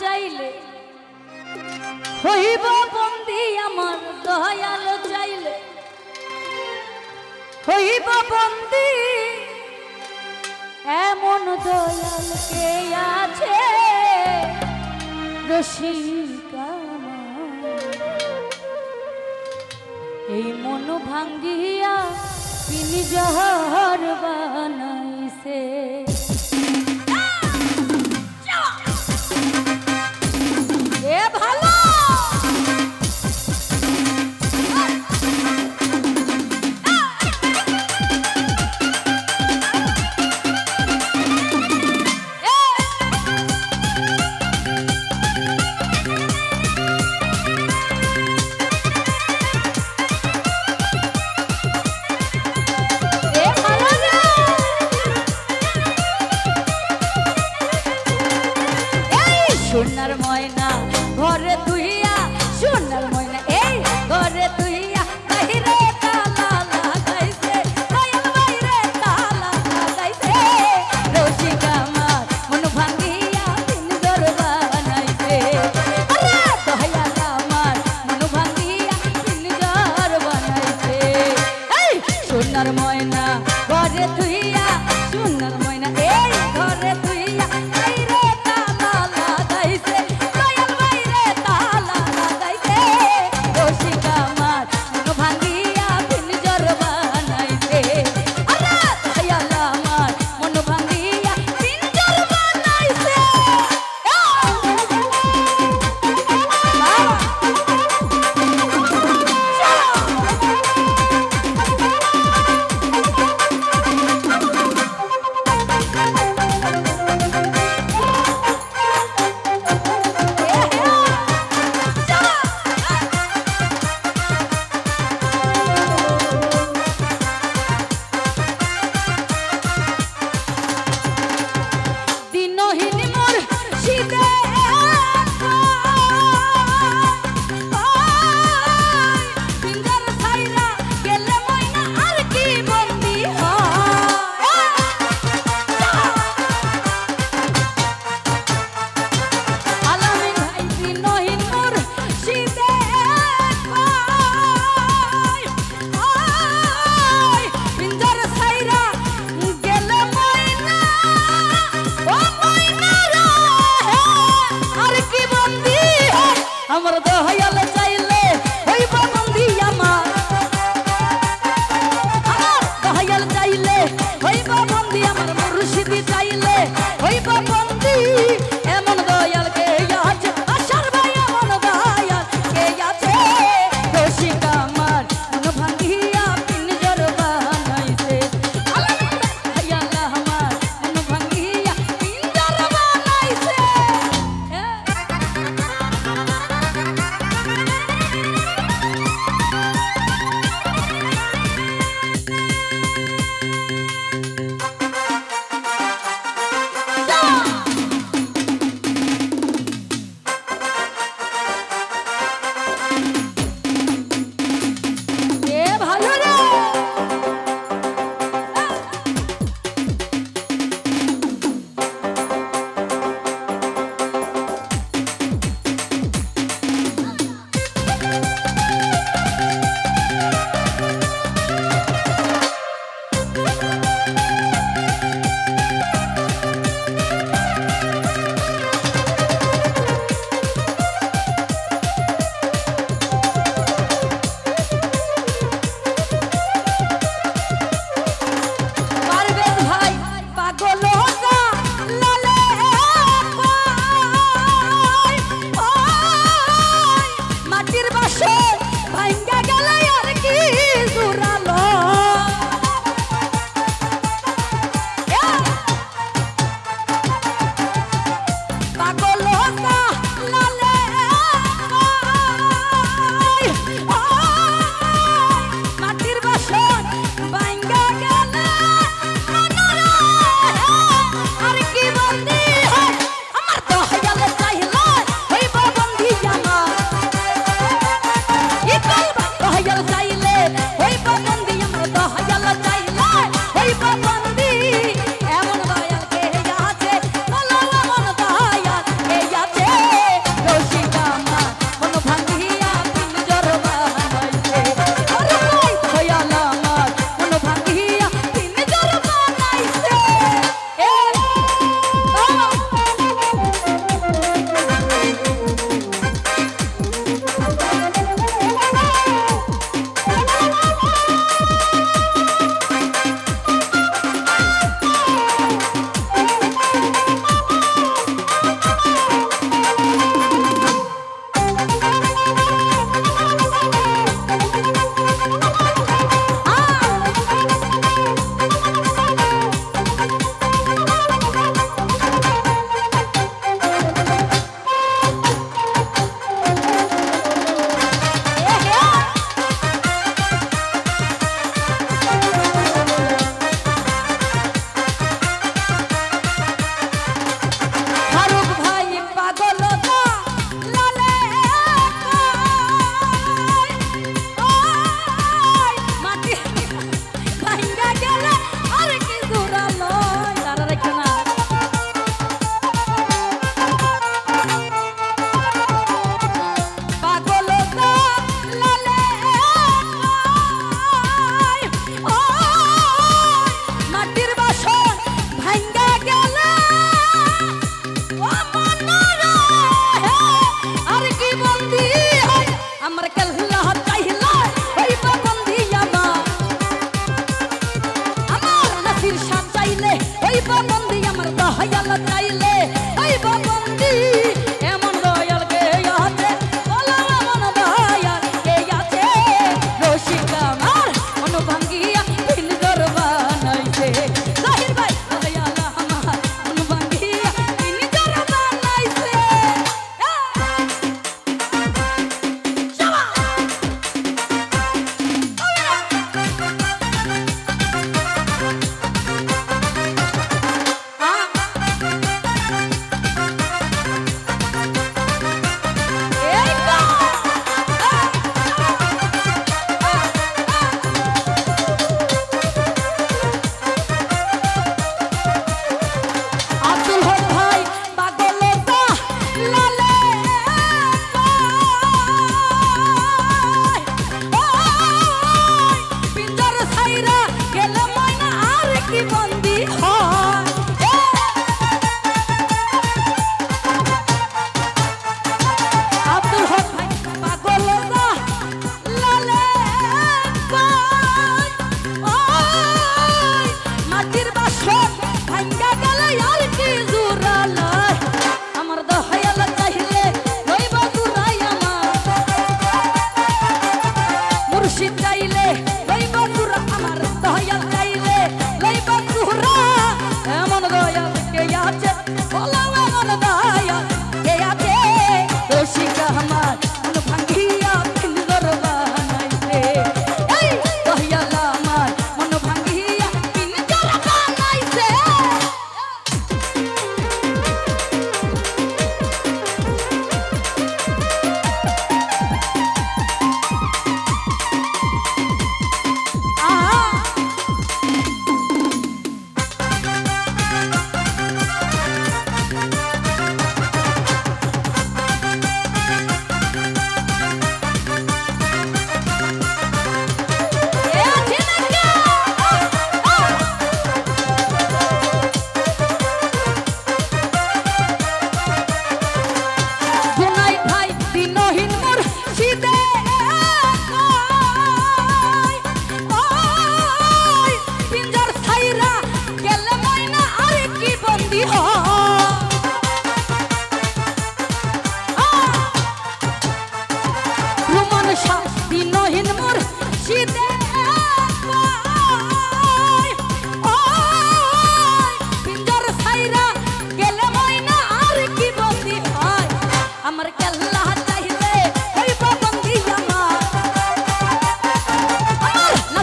চাইলে, হইব বন্দি আমার দয়াল চাইলে। হইব বন্দি, এমন দয়াল কে আছে? এই মন ভাঙ্গিয়া তিনি জহর বানাইছে।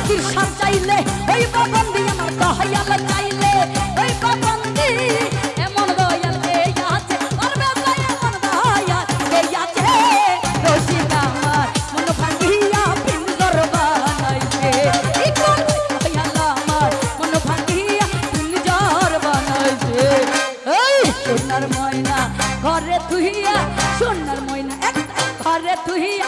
পাখির সাপ চাইলে এই বাবন্দি আমার দহাইয়াল চাইলে এই বাবন্দি এমন দয়াল কে আছে, আর বেলা এমন দয়াল কে আছে। রসিদ আমার মন ভাঙিয়া পিঞ্জর বানাইছে, ইকন দয়াল সোনার ময়না ঘরে তুহিয়া সোনার ময়না এক ঘরে তুহিয়া